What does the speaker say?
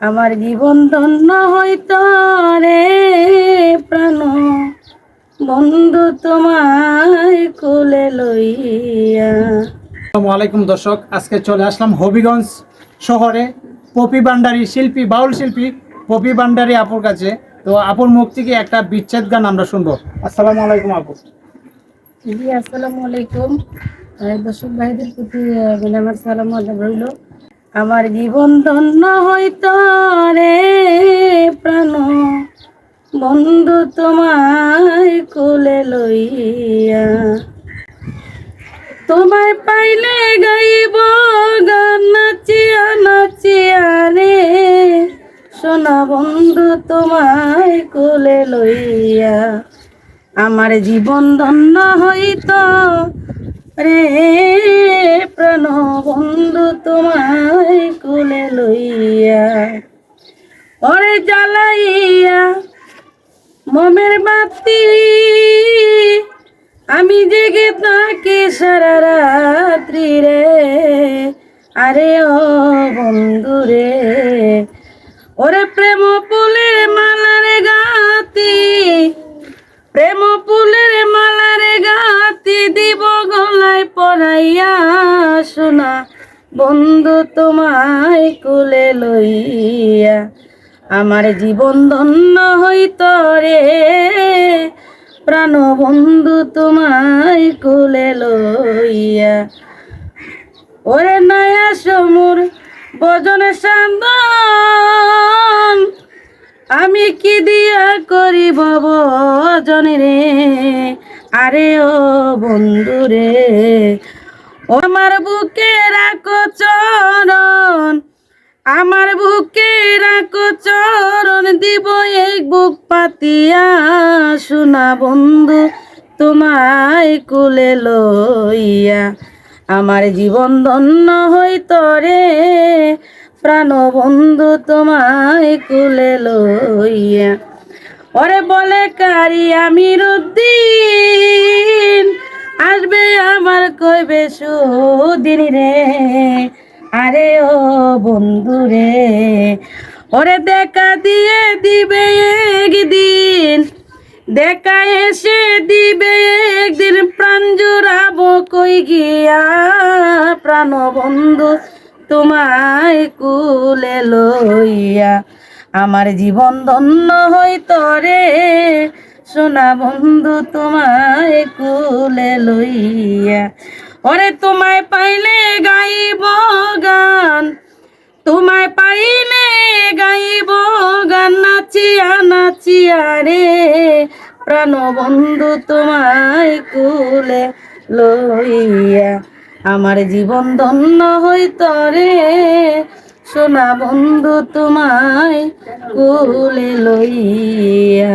আমার জীবন ধন্য হইত রে প্রাণ। বন্ধু তোমায় কুলে লইয়া। আসসালামু আলাইকুম দর্শক আজকে চলে আসলাম হবিগঞ্জ শহরে পপি ভান্ডারি শিল্পী বাউল শিল্পী পপি ভান্ডারি আপুর কাছে। তো আপুর মুখ থেকে একটা বিচ্ছেদ গান আমরা শুনব। আসসালামু আলাইকুম আপু। জি আসসালামু আলাইকুম। দর্শক ভাইদের প্রতি আমার সালাম রইল। আমার জীবন ধন্য হইত রে প্রাণ। বন্ধু তোমায় কুলে লইয়া। তোমায় পাইলে গাইব, গান নাচিয়া নাচিয়া রে। সোনা বন্ধু তোমায় কুলে লইয়া। আমার জীবন ধন্য হইত রে প্রাণ। বন্ধু তোমায় কুলে লইয়া, ওরে জ্বালাইয়া মমের বাতি। আমি জেগে তাকে সারা রাত্রি রে, আরে ও বন্ধু রে। ওরে প্রেম ফুলের মালার গাতি, প্রেম ফুলের মালার গাতি দিব গলায় পড়াইয়া শোনা। বন্ধু তোমায় কুলে লইয়া আমার জীবন ধন্য হইত রে। প্রাণ বন্ধু তোমায় কুলে লইয়া। ওরে নয়া সমুর বজনে সান্দন আমি কি দিয়া করিব বজনে রে? আরে ও বন্ধু রে আমার বুকে রাখো চরণ, আমার বুকে রাখো চরণ, দিব এক বুক পাতিয়া। শোনা বন্ধু, তোমায় কুলে লইয়া আমার জীবন ধন্য হইত রে প্রাণ বন্ধু, তোমায় কুলে লইয়া। ওরে বলে কারি আমি আমার কইবে সুদিন রে? আরে ও বন্ধু রে, ওরে দেখা দিয়ে দিবে একদিন। দেখা এসে দিবে একদিন, প্রাণ জোড়াবো কই গিয়া? প্রাণ বন্ধু তোমায় কুলে লইয়া। আমার জীবন ধন্য হইত রে সোনা বন্ধু তোমায় কুলে লইয়া, ওরে তোমায় পাইলে গাইব গান, তোমায় পাইলে গাইব গান, নাচিয়া নাচিয়া রে, প্রাণ বন্ধু তোমায় কুলে লইয়া, আমার জীবন ধন্য হইত রে সোনা বন্ধু তোমায় কুলে লইয়া।